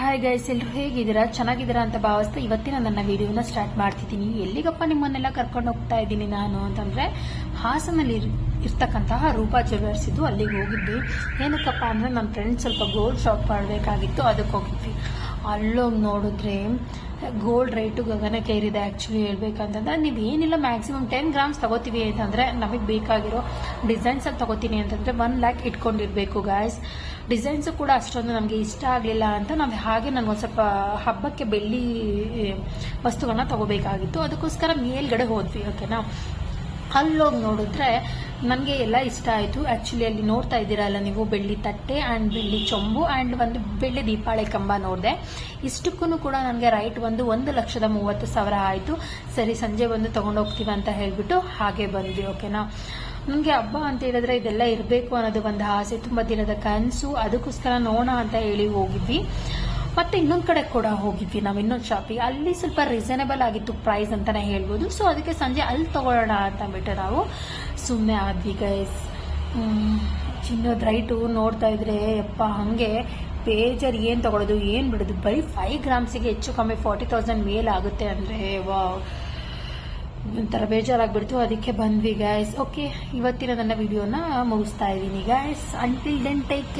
Hi guys ಎಲ್ಲರೂ ಹೇಗಿದ್ದೀರಾ? ಚೆನ್ನಾಗಿದ್ದೀರಾ ಅಂತ ಭಾವಿಸ್ತಾ ಇವತ್ತಿನ ನನ್ನ ವಿಡಿಯೋನ ಸ್ಟಾರ್ಟ್ ಮಾಡ್ತಿದ್ದೀನಿ. ಎಲ್ಲಿಗಪ್ಪ ನಿಮ್ಮನ್ನೆಲ್ಲ ಕರ್ಕೊಂಡು ಹೋಗ್ತಾ ಇದ್ದೀನಿ ನಾನು ಅಂತಂದರೆ, ಹಾಸನಲ್ಲಿ ಇರ್- ಇರ್ತಕ್ಕಂತಹ ರೂಪಾ ಜ್ಯುವೆಲರ್ಸ್ ಇದ್ದು ಅಲ್ಲಿಗೆ ಹೋಗಿದ್ವಿ ಏನಕ್ಕಪ್ಪ ಅಂದರೆ ನನ್ನ ಫ್ರೆಂಡ್ ಸ್ವಲ್ಪ ಗೋಲ್ಡ್ ಶಾಪ್ ಮಾಡಬೇಕಾಗಿತ್ತು ಅದಕ್ಕೆ ಹೋಗಿದ್ವಿ ಅಲ್ಲೋಗಿ ನೋಡಿದ್ರೆ ಗೋಲ್ಡ್ ರೇಟು ಗಗನಕ್ಕೆ ಏರಿದೆ ಆ್ಯಕ್ಚುಲಿ ಹೇಳ್ಬೇಕಂತಂದ್ರೆ ನೀವು ಏನಿಲ್ಲ ಮ್ಯಾಕ್ಸಿಮಮ್ ಟೆನ್ ಗ್ರಾಮ್ಸ್ ತಗೋತೀವಿ ಅಂತಂದರೆ ನಮಗೆ ಬೇಕಾಗಿರೋ ಡಿಸೈನ್ಸಲ್ಲಿ ತಗೋತೀನಿ ಅಂತಂದರೆ ಒನ್ ಲ್ಯಾಕ್ ಇಟ್ಕೊಂಡಿರಬೇಕು ಗಾಯ್ಸ್ ಡಿಸೈನ್ಸು ಕೂಡ ಅಷ್ಟೊಂದು ನಮಗೆ ಇಷ್ಟ ಆಗಲಿಲ್ಲ ಅಂತ ನಾವು ಹಾಗೆ ನನಗೊಂದು ಸ್ವಲ್ಪ ಹಬ್ಬಕ್ಕೆ ಬೆಳ್ಳಿ ವಸ್ತುಗಳನ್ನ ತಗೋಬೇಕಾಗಿತ್ತು. ಅದಕ್ಕೋಸ್ಕರ ಮೇಲ್ಗಡೆ ಹೋದ್ವಿ ಓಕೆನಾ ಅಲ್ಲೋಗಿ ನೋಡಿದ್ರೆ ನನಗೆ ಎಲ್ಲ ಇಷ್ಟ ಆಯಿತು. ಆ್ಯಕ್ಚುಲಿ ಅಲ್ಲಿ ನೋಡ್ತಾ ಇದ್ದೀರಲ್ಲ ನೀವು ಬೆಳ್ಳಿ ತಟ್ಟೆ ಆ್ಯಂಡ್ ಬೆಳ್ಳಿ ಚೊಂಬು ಆ್ಯಂಡ್ ಒಂದು ಬೆಳ್ಳಿ ದೀಪಾವಳಿ ಕಂಬ ನೋಡಿದೆ. ಇಷ್ಟಕ್ಕೂ ಕೂಡ ನನಗೆ ರೈಟ್ ಬಂದು ಒಂದು ಲಕ್ಷದ ಮೂವತ್ತು ಸಾವಿರ ಆಯಿತು. ಸರಿ, ಸಂಜೆ ಬಂದು ತೊಗೊಂಡೋಗ್ತೀವಿ ಅಂತ ಹೇಳಿಬಿಟ್ಟು ಹಾಗೆ ಬಂದ್ವಿ ಓಕೆನಾ ನನಗೆ ಹಬ್ಬ ಅಂತ ಹೇಳಿದ್ರೆ ಇದೆಲ್ಲ ಇರಬೇಕು ಅನ್ನೋದು ಒಂದು ಆಸೆ. ತುಂಬ ದಿನದ ಕನಸು. ಅದಕ್ಕೋಸ್ಕರ ನೋಡೋಣ ಅಂತ ಹೇಳಿ ಹೋಗಿದ್ವಿ. ಮತ್ತೆ ಇನ್ನೊಂದು ಕಡೆ ಕೂಡ ಹೋಗಿದ್ವಿ ನಾವು ಇನ್ನೊಂದು ಶಾಪಿಗೆ ಅಲ್ಲಿ ಸ್ವಲ್ಪ ರೀಸನೇಬಲ್ ಆಗಿತ್ತು ಪ್ರೈಸ್ ಅಂತಾನೆ ಹೇಳ್ಬೋದು. ಸೊ ಅದಕ್ಕೆ ಸಂಜೆ ಅಲ್ಲಿ ತಗೊಳ್ಳೋಣ ಅಂತ ಅಂದ್ಬಿಟ್ಟು ನಾವು ಸುಮ್ಮನೆ ಆದ್ವಿ ಗೈಸ್ ಚಿನ್ನದ ರೈಟು ನೋಡ್ತಾ ಇದ್ರೆ ಯಪ್ಪ, ಹಾಗೆ ಪೇಜರ್ ಏನು ತಗೊಳ್ಳೋದು ಏನು ಬಿಡೋದು. ಬರೀ ಫೈವ್ ಗ್ರಾಮ್ಸಿಗೆ ಹೆಚ್ಚು ಕಮ್ಮಿ ಫಾರ್ಟಿ ತೌಸಂಡ್ ಮೇಲ್ ಆಗುತ್ತೆ ಅಂದರೆ ವಾ ಒಂಥರ ಬೇಜಾರಾಗ್ಬಿಡ್ತು. ಅದಕ್ಕೆ ಬಂದ್ವಿ ಗಾಯ್ಸ್ ಓಕೆ ಇವತ್ತಿನ ನನ್ನ ವಿಡಿಯೋನ ಮುಗಿಸ್ತಾ ಇದ್ದೀನಿ guys until then take care